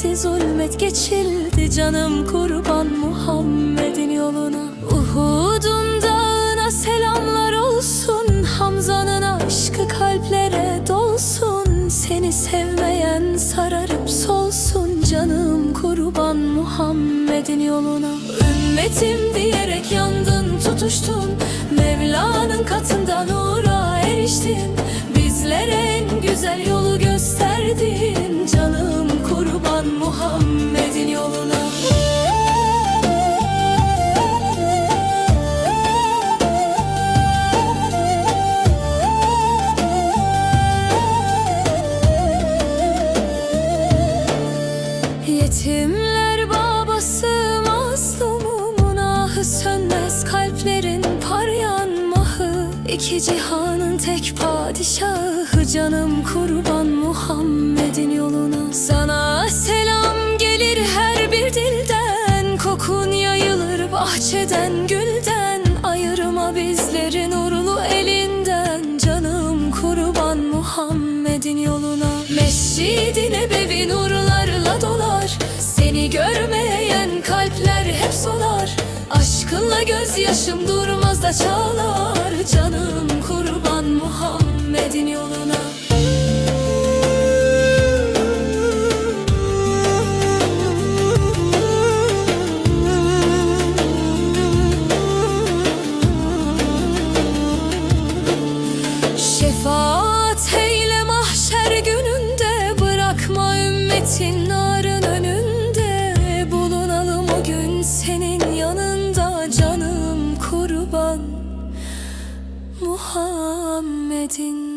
geçildi zulmet geçildi. Canım kurban Muhammed'in yoluna. Uhud'un dağına selamlar olsun. Hamza'nın aşkı kalplere dolsun. Seni sevmeyen sararıp solsun. Canım kurban Muhammed'in yoluna. Ümmetim diyerek yandın tutuştun. Mevla'nın katında nura eriştin. Bizlere en güzel yolu gösterdin Yetimler babası mazlumun ahı sönmez kalplerin parlayan mahı İki cihanın tek padişahı canım kurban Muhammed'in yoluna. Sana selam gelir her bir dilden Kokun yayılır bahçeden gülden. Ayırma bizleri nurlu elinden Canım kurban Muhammed'in yoluna. Mescid-i Nebevi nurlarla dolar Görmeyen kalpler hep solar. Aşkınla gözyaşım durmaz da çağlar. Canım kurban senin yanında Canım kurban Muhammed'in